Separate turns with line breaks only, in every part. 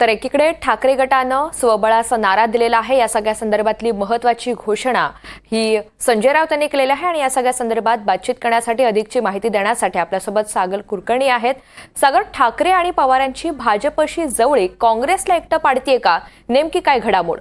तर एकीकडे ठाकरे गटानं स्वबळाचा नारा दिलेला आहे. या सगळ्या संदर्भातली महत्वाची घोषणा ही संजय राऊत यांनी केलेली आहे आणि या सगळ्या संदर्भात बातचीत करण्यासाठी अधिकची माहिती देण्यासाठी आपल्यासोबत सागर कुलकर्णी आहेत. सागर ठाकरे आणि पवार यांची भाजपशी जवळी काँग्रेसला एकटं पाडतीये का? नेमकी काय घडामोड?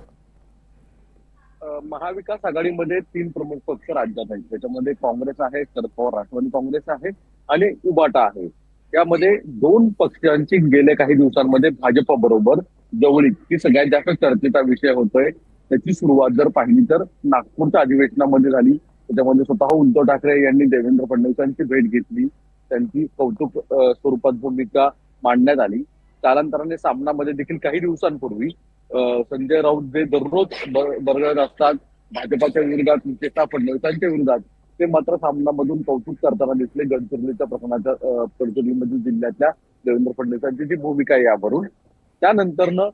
महाविकास आघाडीमध्ये तीन प्रमुख पक्ष राज्यात आहेत. त्याच्यामध्ये काँग्रेस आहे शरद पवार राष्ट्रवादी काँग्रेस आहे आणि उबाटा आहे. त्यामध्ये दोन पक्षांची गेल्या काही दिवसांमध्ये भाजपा बरोबर जवळीक. ही सगळ्यात जास्त चर्चेचा विषय होतोय. त्याची सुरुवात जर पाहिली तर नागपूरच्या अधिवेशनामध्ये झाली. त्याच्यामध्ये स्वतः उद्धव ठाकरे यांनी देवेंद्र फडणवीसांची भेट घेतली. त्यांची कौतुक स्वरूपात भूमिका मांडण्यात आली. कालांतराने सामनामध्ये देखील काही दिवसांपूर्वी संजय राऊत जे दररोज बरगळत असतात भाजपाच्या विरोधात विशेषतः फडणवीसांच्या विरोधात ते मात्र सामनामधून कौतुक करताना दिसले गडचिरोलीच्या प्रकरणाच्या गडचिरोलीमधील जिल्ह्यातल्या देवेंद्र फडणवीसांची जी भूमिका आहे यावरून. त्यानंतरनं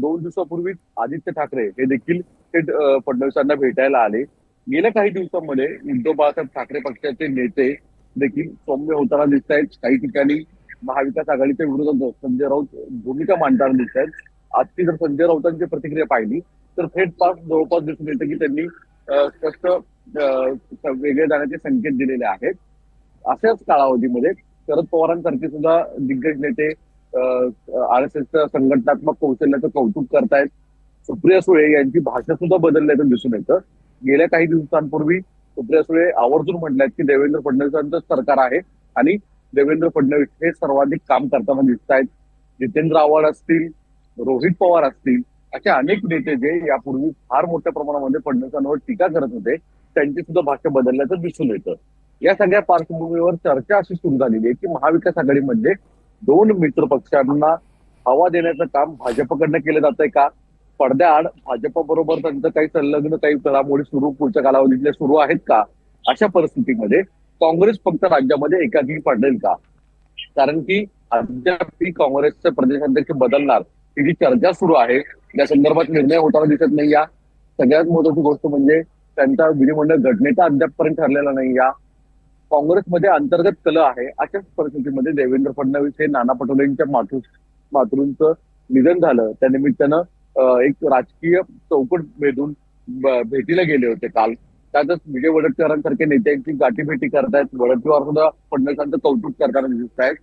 दोन दिवसापूर्वी आदित्य ठाकरे हे देखील थेट फडणवीसांना भेटायला आले. गेल्या काही दिवसांमध्ये उद्धव बाळासाहेब ठाकरे पक्षाचे नेते देखील सौम्य होताना दिसत आहेत. काही ठिकाणी महाविकास आघाडीच्या विरोधात संजय राऊत भूमिका मांडताना दिसत आहेत. आजची जर संजय राऊतांची प्रतिक्रिया पाहिली तर थेट पास जवळपास दिसून येतं की त्यांनी स्पष्ट वेगळे जाण्याचे संकेत दिलेले आहेत. अशाच कालावधीमध्ये शरद पवारांसारखे सुद्धा दिग्गज नेते आर एस एसच्या संघटनात्मक कौशल्याचं कौतुक करतायत. सुप्रिया सुळे यांची भाषा सुद्धा बदलल्याचं दिसून येतं. गेल्या काही दिवसांपूर्वी सुप्रिया सुळे आवर्जून म्हटल्यात की देवेंद्र फडणवीसांचं सरकार आहे आणि देवेंद्र फडणवीस हे सर्वाधिक काम करताना दिसत आहेत जितेंद्र आव्हाड असतील रोहित पवार असतील असे अनेक नेते जे यापूर्वी फार मोठ्या प्रमाणामध्ये फडणवीसांवर टीका करत होते. त्यांची सुद्धा भाषा बदलल्याचं दिसून येतं. या सगळ्या पार्श्वभूमीवर चर्चा अशी सुरू झालेली आहे की महाविकास आघाडीमध्ये दोन मित्र पक्षांना हवा देण्याचं काम भाजपकडनं केलं जातंय का? पडद्याआड भाजप बरोबर त्यांचं काही संलग्न काही घडामोडी सुरू पुढच्या कालावधीतल्या सुरू आहेत का? अशा परिस्थितीमध्ये काँग्रेस फक्त राज्यामध्ये एकाकी पडेल का? कारण की अद्यापही काँग्रेसचे प्रदेशाध्यक्ष बदलणार ही जी चर्चा सुरू आहे त्या संदर्भात निर्णय होताना दिसत नाही या. सगळ्यात महत्वाची गोष्ट म्हणजे त्यांचा विधिमंडळ घटनेचा अद्यापपर्यंत ठरलेला नाही या. काँग्रेसमध्ये अंतर्गत कल आहे. अशाच परिस्थितीमध्ये देवेंद्र फडणवीस हे नाना पटोलेंच्या मातृ मातृंचं निधन झालं. त्यानिमित्तानं एक राजकीय चौकट भेदून भेटीला गेले होते काल. त्यातच विजय वडट्टीवारांसारखे नेत्यांची गाठीभेटी करतायत. वडट्टीवार सुद्धा फडणवीसांचं कौतुक करताना दिसत आहेत.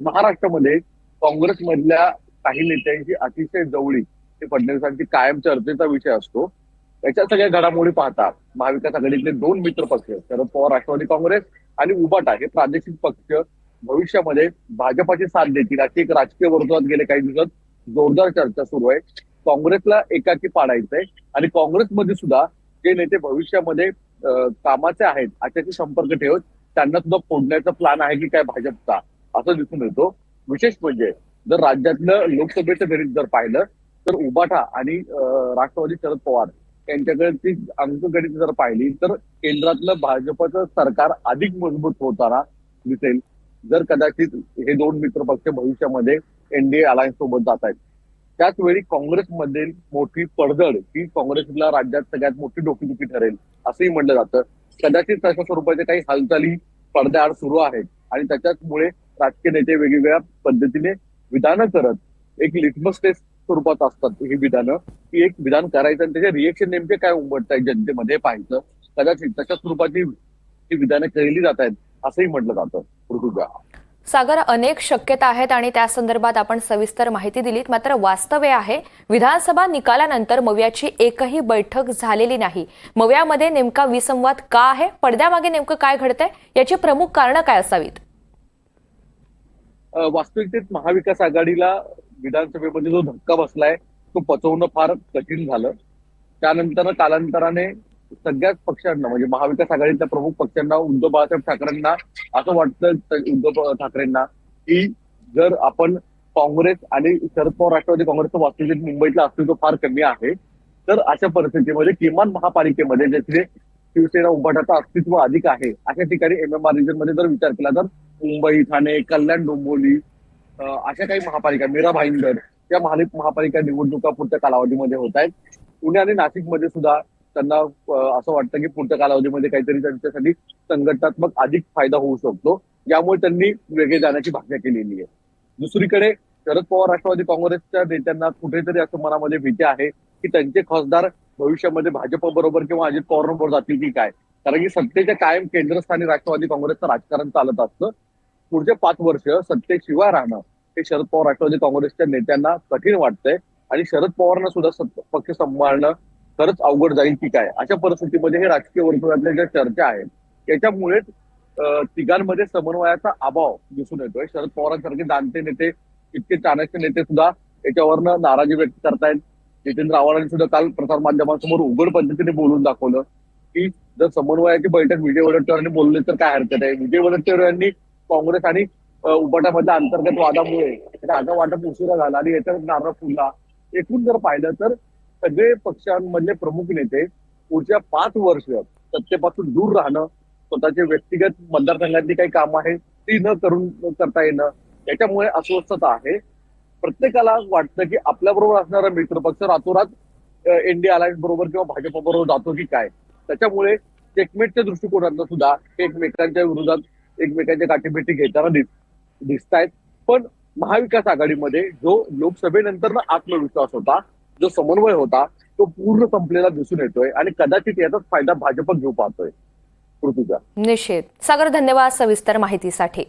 महाराष्ट्रामध्ये काँग्रेसमधल्या काही नेत्यांची अतिशय जवळी ते फडणवीसांची कायम चर्चेचा विषय असतो. याच्या सगळ्या घडामोडी पाहता महाविकास आघाडीतले दोन मित्र पक्ष शरद पवार राष्ट्रवादी काँग्रेस आणि उबाटा हे प्रादेशिक पक्ष. भविष्यामध्ये भाजपाची साथ देतील. अशी एक राजकीय वर्तुळात गेले काही दिवसात जोरदार चर्चा सुरू आहे. काँग्रेसला एकाकी पाडायचंय आणि काँग्रेसमध्ये सुद्धा जे नेते भविष्यामध्ये कामाचे आहेत अशाशी संपर्क ठेवत त्यांना सुद्धा फोडण्याचा प्लॅन आहे की काय भाजपचा असं दिसून येतो. विशेष म्हणजे जर राज्यातलं लोकसभेचं गणित जर पाहिलं तर उबाठा आणि राष्ट्रवादी शरद पवार यांच्याकडे ती अंकगणित जर पाहिली तर केंद्रातलं भाजपचं सरकार अधिक मजबूत होताना दिसेल. जर कदाचित हे दोन मित्र पक्ष भविष्यामध्ये एनडीए अलायन्स सोबत जात आहेत. त्याच वेळी काँग्रेसमधील मोठी पडझड ही काँग्रेसला राज्यात सगळ्यात मोठी डोकेदुखी ठरेल असंही म्हटलं जातं. कदाचित तशा स्वरूपाच्या काही हालचाली पडद्याआड सुरू आहेत आणि त्याच्यामुळे राजकीय नेते वेगवेगळ्या पद्धतीने विधानं करत एक लिटमस टेस्ट स्वरूपात असतात ही विधानं. की एक विधान करायचं आणि त्याचे रिएक्शन नेमके काय उमटत आहेत जनतेमध्ये पाहायचं. कदाचित तशा स्वरूपाची ही विधानं केली जात आहेत असंही म्हटलं जातं. ऋतुजा
सागर अनेक शक्यता आहेत आणि त्या संदर्भात आपण सविस्तर माहिती दिलीत. मात्र वास्तवे आहे विधानसभा निकालानंतर मव्याची एकही बैठक झालेली नाही. मव्यामध्ये नेमका विसंवाद का आहे? पडद्यामागे नेमकं काय घडतंय? याची प्रमुख कारणं काय असावीत?
वास्तविकतेत महाविकास आघाडीला विधानसभेमध्ये जो धक्का बसलाय तो पचवणं फार कठीण झालं. त्यानंतर कालांतराने सगळ्याच पक्षांना म्हणजे महाविकास आघाडीच्या प्रमुख पक्षांना उद्धव बाळासाहेब ठाकरेंना असं वाटतं उद्धव ठाकरेंना की जर आपण काँग्रेस आणि शरद पवार राष्ट्रवादी काँग्रेसचं वास्तविक मुंबईतलं अस्तित्व फार कमी आहे. तर अशा परिस्थितीमध्ये किमान महापालिकेमध्ये ज्याचे शिवसेना उभाटाचं अस्तित्व अधिक आहे अशा ठिकाणी एम एम आर रिजनमध्ये जर विचार केला तर मुंबई ठाणे कल्याण डोंबिवली अशा काही महापालिका मीरा भाईंदर या महालिक महापालिका निवडणुका पुढच्या कालावधीमध्ये होत आहेत पुणे आणि नाशिकमध्ये सुद्धा त्यांना असं वाटतं की पुढच्या कालावधीमध्ये काहीतरी त्यांच्यासाठी संघटनात्मक अधिक फायदा होऊ शकतो. यामुळे त्यांनी वेगळे जाण्याची भाषा केलेली आहे. दुसरीकडे शरद पवार राष्ट्रवादी काँग्रेसच्या नेत्यांना कुठेतरी असं मनामध्ये भीती आहे की त्यांचे खासदार भविष्यामध्ये भाजप बरोबर किंवा अजित पवारांबरोबर जातील की काय? कारण की सत्तेच्या कायम केंद्रस्थानी राष्ट्रवादी काँग्रेसचं राजकारण चालत असतं. पुढचे पाच वर्ष सत्तेशिवाय राहणं हे शरद पवार राष्ट्रवादी काँग्रेसच्या नेत्यांना कठीण वाटतंय आणि शरद पवारांना सुद्धा पक्ष सांभाळणं खरंच अवघड जाईल की काय? अशा परिस्थितीमध्ये हे राजकीय वर्तुळातल्या ज्या चर्चा आहेत याच्यामुळेच तिघांमध्ये समन्वयाचा अभाव दिसून येतोय. शरद पवारांसारखे जाणते नेते इतके चाणक्य नेते सुद्धा याच्यावरनं नाराजी व्यक्त करतायत. जितेंद्र आव्हाडांनी सुद्धा काल प्रसार माध्यमांसमोर उघड पद्धतीने बोलून दाखवलं की जर समन्वयाची बैठक विजय वडेट्टीवारांनी बोलली तर काय हरकत आहे? विजय वडेट्टीवार यांनी काँग्रेस आणि अं, अंतर्गत वादामुळे जागा वाटप उशिरा झाला आणि याच्यावर नारळ फुलला. एकूण जर पाहिलं तर सगळे पक्षांमधले प्रमुख नेते पुढच्या पाच वर्ष सत्तेपासून दूर राहणं स्वतःचे व्यक्तिगत मतदारसंघातली काही कामं आहेत ती न करून करता येणं याच्यामुळे अस्वस्थता आहे. प्रत्येकाला वाटतं की आपल्याबरोबर असणारा मित्रपक्ष रातोरात एनडीए अलायन्स बरोबर किंवा भाजपा बरोबर जातो की काय? त्याच्यामुळे चेकमेटच्या दृष्टिकोनातनं सुद्धा एकमेकांच्या विरोधात एकमेकांच्या गाठीभेटी घेताना दिस दिसतायत. पण महाविकास आघाडीमध्ये जो लोकसभेनंतर आत्मविश्वास होता जो समन्वय होता तो पूर्ण संपलेला दिसून येतोय आणि कदाचित याचाच फायदा भाजप घेऊ पाहतोय. पृथ्वीचा
निश्चित. सागर धन्यवाद सविस्तर माहितीसाठी.